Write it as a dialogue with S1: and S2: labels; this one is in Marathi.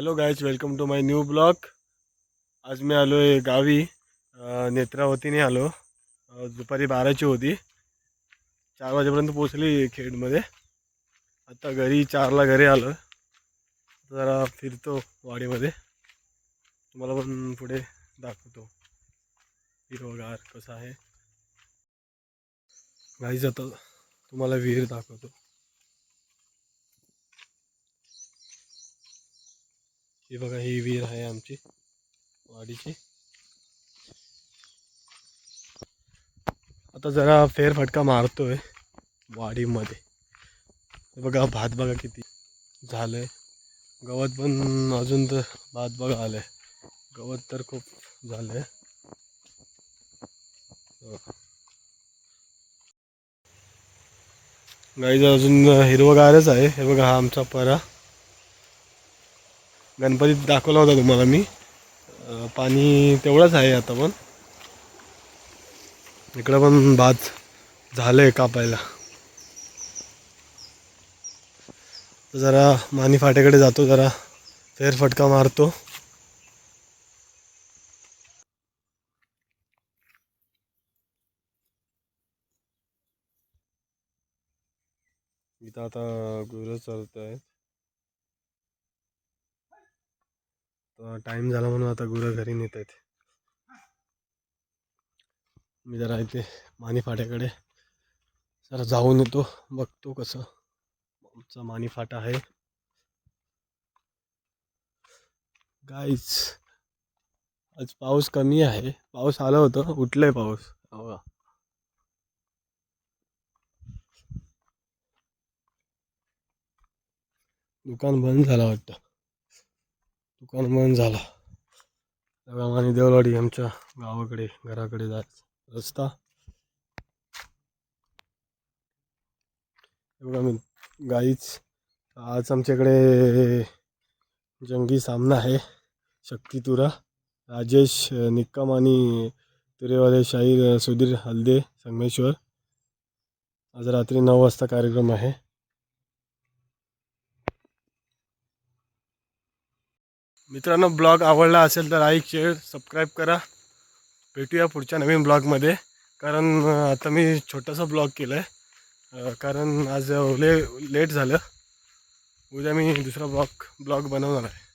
S1: Hello guys welcome to my new blog आज मी आलो आहे गावी नेत्रावतीने आलो. दुपारी बाराची होती. चार वाजेपर्यंत पोचली खेडमध्ये. आता घरी चारला घरी आलो. जरा फिरतो वाडीमध्ये. तुम्हाला पण पुढे दाखवतो. हिरवगार कसं आहे. गाईच आता तुम्हाला विहीर दाखवतो. ही बघा ही विहीर आहे आमची वाडीची. आता जरा फेरफटका मारतोय वाडीमध्ये. हे बघा भात बघा किती झालंय. गवत पण अजून तर भात बघा आलंय. गवत तर खूप झालंय. गाईचं अजून हिरवगारच आहे. हे बघा हा आमचा परा. गणपतीत दाखवला होता तुम्हाला मी. पाणी तेवढंच आहे आता पण. इकडं पण भात झालं आहे कापायला जरा मानी फाट्याकडे जातो जरा फेरफटका मारतो. इथं आता गुरं चालत आहेत टाइम झाला म्हणून आता गुरं घरी नेत आहेत. मी जरा इथे मानी फाट्याकडे जरा जाऊन येतो बघतो कसं आमचा मानी फाटा आहे. गाईच आज पाऊस कमी आहे. पाऊस आला होता उठलाय पाऊस. हो दुकान बंद झालं वाटतं. दुकान बंद झाला. आणि देवलाडी आमच्या गावाकडे घराकडे जायचं. रस्ता. एवढं बघा मी गाईच आज आमच्याकडे जंगी सामना आहे. शक्ती तुरा राजेश निक्कम आणि तुरेवाले शाहीर सुधीर हल्दे संगमेश्वर. आज रात्री नऊ वाजता कार्यक्रम आहे. मित्रांनो ब्लॉग आवडला असेल तर लाईक शेअर सबस्क्राईब करा. भेटूया पुढच्या नवीन ब्लॉगमध्ये. कारण आता मी छोटासा ब्लॉग केला आहे कारण आज ले लेट झालं. उद्या मी दुसरा ब्लॉग ब्लॉग बनवणार आहे.